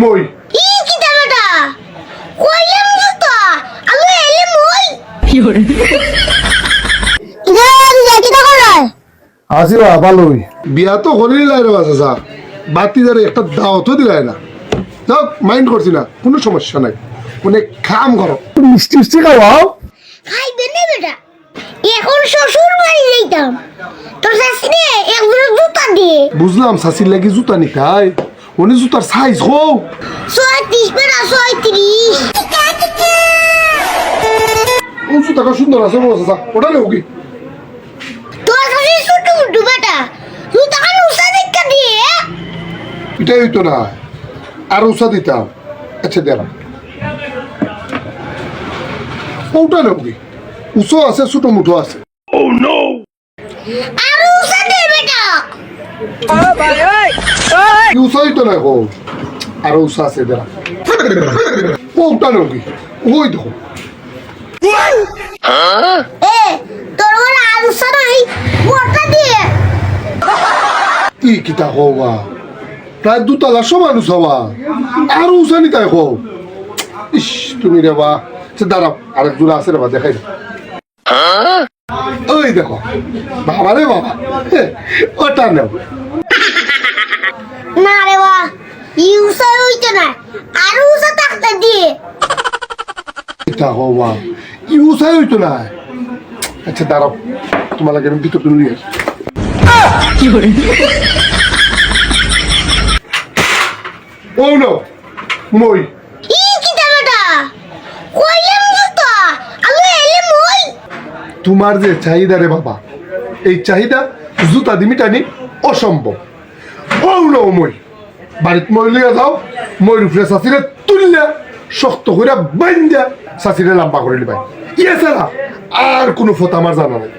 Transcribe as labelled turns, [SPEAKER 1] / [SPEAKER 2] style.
[SPEAKER 1] মই।
[SPEAKER 2] ই কি বেটা কইলাম তো আলু এলে মই। ইদা ইদা কি তা করে
[SPEAKER 3] আছি বা ভালোই
[SPEAKER 1] বিয়া তো করেই লাই রে বাসা বাতি যারে একটা দাওয়াতও দিলাই না। যাও মাইন্ড করছি না কোনো সমস্যা নাই। মানে কাম করো।
[SPEAKER 3] মিষ্টি মিষ্টি খাওয়াও
[SPEAKER 2] খাইবে না বেটা। এখন শ্বশুর বাড়ি যাইতাম। তোর শাশুড়ি একজন জুতা দিয়ে
[SPEAKER 1] বুঝলাম শাসির লাগি জুতা নিতে হয় উনি জুতার সাইজ হোক
[SPEAKER 2] ছয়ত্রিশ বেটা ছয়ত্রিশ
[SPEAKER 1] ও জুতাটা সুন্দর আছে বলো চাচা ওটা নেও কি?
[SPEAKER 2] তোর শাশুড়ি ছোট মুটু বেটা। জুতা কান উষা দেখা দিয়ে।
[SPEAKER 1] এটাই হইতো না আর উষা দিতাম আচ্ছা দেবা ওটা নেও কি? উষো আছে ছোট মুঠো আছে।
[SPEAKER 2] আর উষা দে বেটা
[SPEAKER 1] কি উষা হইতো না হো আর উষা আছে দেবা ওটা নেও কি ওই দেখো
[SPEAKER 2] নাই
[SPEAKER 1] কি কিতা হওয়া প্রায় দুতলা সমান উষাবা আর উষা নিতাই হো ইস তুমি রে বা সে দাঁড়াও আরেক জোড়া আছে রে বা দেখাই ওই দেখো। বাবা। রে বাবা ওটা নেও
[SPEAKER 2] না রে বা ইউসা হইতো না আর উষা থাকতে দিয়ে।
[SPEAKER 1] কিতা হওয়া ই উষাই হইতো না। আচ্ছা দাঁড়াও তোমার লাগে আমি ভিতর নিয়ে আসি। ও নো মই।
[SPEAKER 2] ই কি বেটা? কইলাম তো আলু এলে মই।
[SPEAKER 1] তোমার যে চাহিদা রে বাবা এই চাহিদা জুতা দিমিটানি অসম্ভব। ও নো মই। বাড়িত মই লিয়ে যাও মই রুফরে শাসিরে তুললে শক্ত করে বাইন্দা শাসিরে লাম্বা করে নিবাই ইয়ে ছাড়া আর কোনো ফোতা আমার জানা নাই।